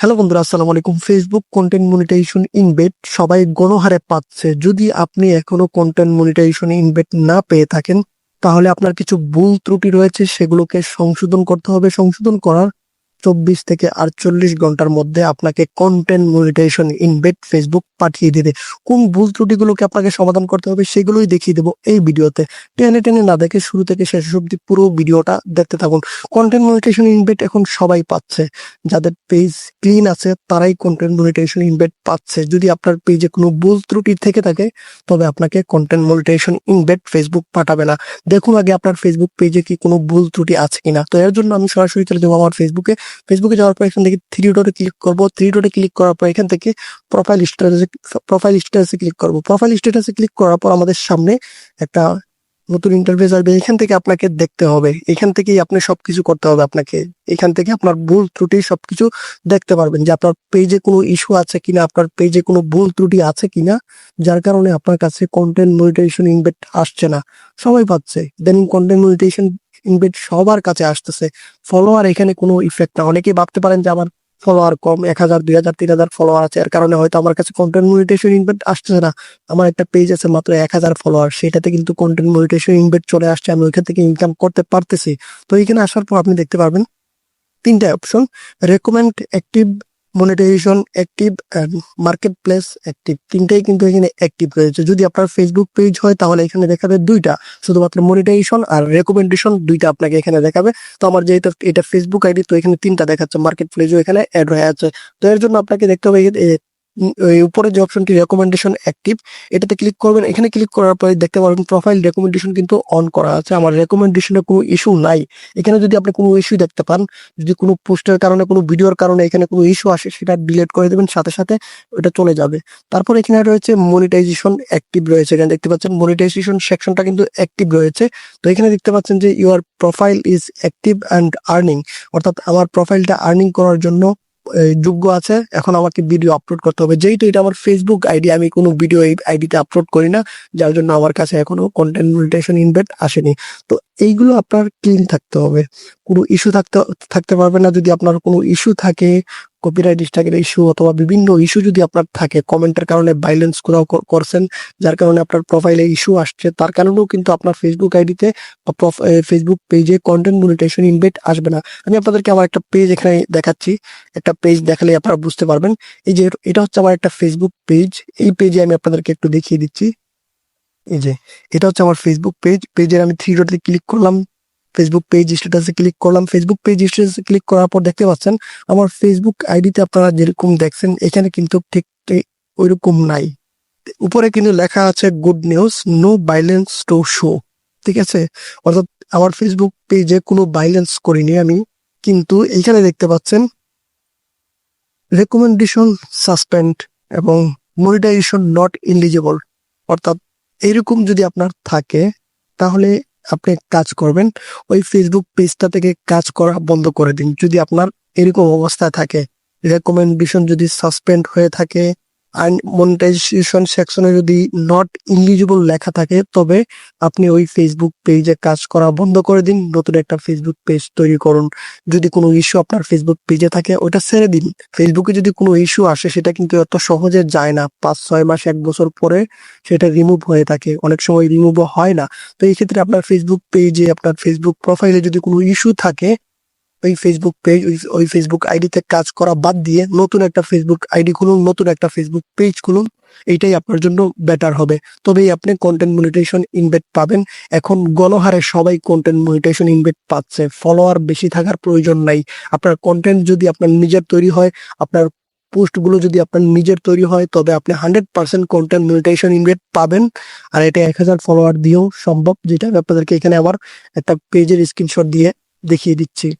Hello বন্ধুরা, আসসালামু আলাইকুম। ফেসবুক কন্টেন্ট মনিটাইজেশন ইনভেট সবাই গণহারে পাচ্ছে। যদি আপনি এখনও কন্টেন্ট মনিটাইজেশন ইনভেট না পেয়ে থাকেন, তাহলে আপনার কিছু ভুল ত্রুটি রয়েছে, সেগুলোকে সংশোধন করতে হবে। সংশোধন করার চব্বিশ থেকে আটচল্লিশ ঘণ্টার মধ্যে আপনাকে কন্টেন্ট মনিটাইজেশন ইনভেট ফেসবুক পাঠিয়ে দিবে। কোন ভুল ত্রুটিগুলোকে আপনাকে সমাধান করতে হবে সেগুলোই দেখিয়ে দেবো এই ভিডিওতে। টেনে টেনে না দেখে শুরু থেকে শেষ অব্দি পুরো ভিডিওটা দেখতে থাকুন। কন্টেন্ট মনিটাইজেশন ইনভেট এখন সবাই পাচ্ছে। যাদের পেজ ক্লিন আছে, তারাই কন্টেন্ট মনিটাইজেশন ইনভেট পাচ্ছে। যদি আপনার পেজে কোনো ভুল ত্রুটি থেকে থাকে, তবে আপনাকে কন্টেন্ট মনিটাইজেশন ইনভেট ফেসবুক পাঠাবে না। দেখুন আগে আপনার ফেসবুক পেজে কি কোনো ভুল ত্রুটি আছে কিনা। তো এর জন্য আমি সরাসরি চলে যাব আমার ফেসবুকে ফেসবুকে যাওয়ার পর এখান থেকে থ্রি ডটে ক্লিক করব। থ্রি ডটে ক্লিক করার পর এখান থেকে প্রোফাইল স্ট্যাটাসে প্রোফাইল স্ট্যাটাসে ক্লিক করব। প্রোফাইল স্ট্যাটাসে ক্লিক করার পর আমাদের সামনে একটা নতুন ইন্টারভিউ আসবে। এখান থেকে আপনাকে দেখতে হবে। এখান থেকেই আপনি সবকিছু করতে হবে আপনাকে। এখান থেকে আপনার ভুল ত্রুটি সবকিছু দেখতে পারবেন যে আপনার পেজে কোনো ইস্যু আছে কিনা, আপনার পেজে কোনো ভুল ত্রুটি আছে কিনা, যার কারণে আপনার কাছে কন্টেন্ট মনিটাইজেশন ইনভেট আসছে না। সবাই পাচ্ছে দেন কন্টেন্ট মনিটাইজেশন ইনভেট সবার কাছে আসতেছে। ফলোয়ার এখানে কোনো ইফেক্ট না। অনেকেই ভাবতে পারেন যে আমার ফলোয়ার কম, এক হাজার, দুই হাজার, তিন হাজার ফলোয়ার আছে। এর কারণে হয়তো আমার কাছে কন্টেন্ট মনিটাইজেশন ইনভেট আসতেছে না। আমার একটা পেজ আছে মাত্র এক হাজার ফলোয়ার। সেটাতে কিন্তু কন্টেন্ট মনিটাইজেশন ইনভেট চলে আসছে। আমি ওইখান থেকে ইনকাম করতে পারতেছি। তো এখানে আসার পর আপনি দেখতে পারবেন তিনটা option recommend active monetization active and marketplace active তিনটাই কিন্তু এখানে অ্যাক্টিভ রয়েছে। যদি আপনার ফেসবুক পেজ হয়, তাহলে এখানে দেখাবে দুইটা, শুধুমাত্র মনিটাইজেশন আর রেকমেন্ডেশন দুইটা আপনাকে এখানে দেখাবে। তো আমার যেহেতু এটা ফেসবুক আইডি তো এখানে তিনটা দেখাচ্ছে মার্কেট প্লেসও এখানে অ্যাড হয়ে আছে। তো এর জন্য আপনাকে দেখতে হবে উপরে যে অপশনটি রেকমেন্ডেশন অ্যাক্টিভ এটাতে ক্লিক করবেন। এখানে ক্লিক করার পরে দেখতে পারবেন প্রোফাইল রেকমেন্ডেশন কিন্তু অন করা আছে। আমার রেকমেন্ডেশনে কোনো ইস্যু নাই। এখানে যদি আপনি কোনো ইস্যু দেখতে পান, যদি কোনো পোস্টের কারণে, কোনো ভিডিওর কারণে এখানে কোনো ইস্যু আসে, সেটা ডিলিট করে দেবেন, সাথে সাথে ওটা চলে যাবে। তারপর এখানে রয়েছে মনিটাইজেশন অ্যাক্টিভ রয়েছে। এখানে দেখতে পাচ্ছেন মনিটাইজেশন সেকশনটা কিন্তু অ্যাক্টিভ রয়েছে। তো এখানে দেখতে পাচ্ছেন যে your profile is active and earning অর্থাৎ আমার প্রোফাইলটা আর্নিং করার জন্য যোগ্য আছে, এখন আমাকে ভিডিও আপলোড করতে হবে। যেহেতু এটা আমার ফেসবুক আইডি আমি কোনো ভিডিও এই আইডিতে আপলোড করি না, যার জন্য আমার কাছে এখনও কন্টেন্ট মনিটাইজেশন ইনভেট আসেনি। তো এইগুলো আপনার ক্লিন থাকতে হবে। কোনো ইস্যু থাকতে থাকতে পারবে না। যদি আপনার কোনো ইস্যু থাকে কপিরাইট স্ট্রাইকের ইস্যু অথবা বিভিন্ন ইস্যু যদি আপনার থাকে কমেন্টের কারণে বাইলেন্স করাও করছেন, যার কারণে আপনার প্রোফাইলে ইস্যু আসছে, তার কারণেও কিন্তু আপনার ফেসবুক আইডিতে ফেসবুক পেজে কন্টেন্ট মনিটাইজেশন ইনভেট আসবে না। আমি আপনাদেরকে আমার একটা পেজ এখানে দেখাচ্ছি। একটা পেজ দেখালে আপনারা বুঝতে পারবেন। এই যে এটা হচ্ছে আমার একটা ফেসবুক পেজ এই পেজে আমি আপনাদেরকে একটু দেখিয়ে দিচ্ছি। এই যে, এটা হচ্ছে আমার ফেসবুক পেজ পেজের আমি থ্রি ডটে ক্লিক করলাম। ফেসবুক পেজ স্ট্যাটাসে ক্লিক করলাম। ফেসবুক পেজ স্ট্যাটাসে ক্লিক করার পর দেখতে পাচ্ছেন, আমার ফেসবুক আইডিতে আপনারা যেরকম দেখছেন, এখানে কিন্তু ঠিক ওইরকম নাই। উপরে কিন্তু লেখা আছে good news no balance to show ঠিক আছে? অর্থাৎ আমার ফেসবুক পেজে কোনো বাইলেন্স করিনি আমি, কিন্তু এইখানে দেখতে পাচ্ছেন রেকমেন্ডেশন সাসপেন্ড এবং মনিটাইজেশন নট ইলিজিবল অর্থাৎ এরকম যদি আপনার থাকে, তাহলে আপনি কাজ করবেন, ওই ফেসবুক পেজটা থেকে কাজ করা বন্ধ করে দিন। যদি আপনার এরকম অবস্থা থাকে রেকমেন্ডেশন যদি সাসপেন্ড হয়ে থাকে আর মনিটাইজেশন সেকশনে যদি নট ইলিজিবল লেখা থাকে, তবে আপনি ওই ফেসবুক পেজে কাজ করা বন্ধ করে দিন, নতুন একটা ফেসবুক পেজ তৈরি করুন। যদি কোনো ইস্যু আপনার ফেসবুক পেজে থাকে ওটা ছেড়ে দিন। ফেসবুকে যদি কোনো ইস্যু আসে, সেটা কিন্তু এত সহজে যায় না। পাঁচ, ছয় মাস, এক বছর পরে সেটা রিমুভ হয়ে থাকে। অনেক সময় রিমুভও হয় না। তো এই ক্ষেত্রে আপনার ফেসবুক পেজে আপনার ফেসবুক প্রোফাইলে যদি কোনো ইস্যু থাকে ওই ফেসবুক পেজ ওই ফেসবুক আইডিতে কাজ করা বাদ দিয়ে নতুন একটা ফেসবুক আইডি খুলুন, নতুন একটা ফেসবুক পেজ খুলুন এইটাই আপনার জন্য বেটার হবে। তবেই আপনি কন্টেন্ট মনিটাইজেশন ইনভেট পাবেন। এখন গণহারে সবাই কন্টেন্ট মনিটাইজেশন ইনভেট পাচ্ছে। ফলোয়ার বেশি থাকার প্রয়োজন নাই। আপনার কন্টেন্ট যদি আপনার নিজের তৈরি হয়, আপনার পোস্টগুলো যদি আপনার নিজের তৈরি হয়, তবে আপনি হান্ড্রেড পার্সেন্ট কন্টেন্ট মনিটাইজেশন ইনভেট পাবেন। আর এটা এক হাজার ফলোয়ার দিয়েও সম্ভব, যেটা আমি আপনাদেরকে এখানে আবার একটা পেজের স্ক্রিনশট দিয়ে দেখিয়ে দিচ্ছি।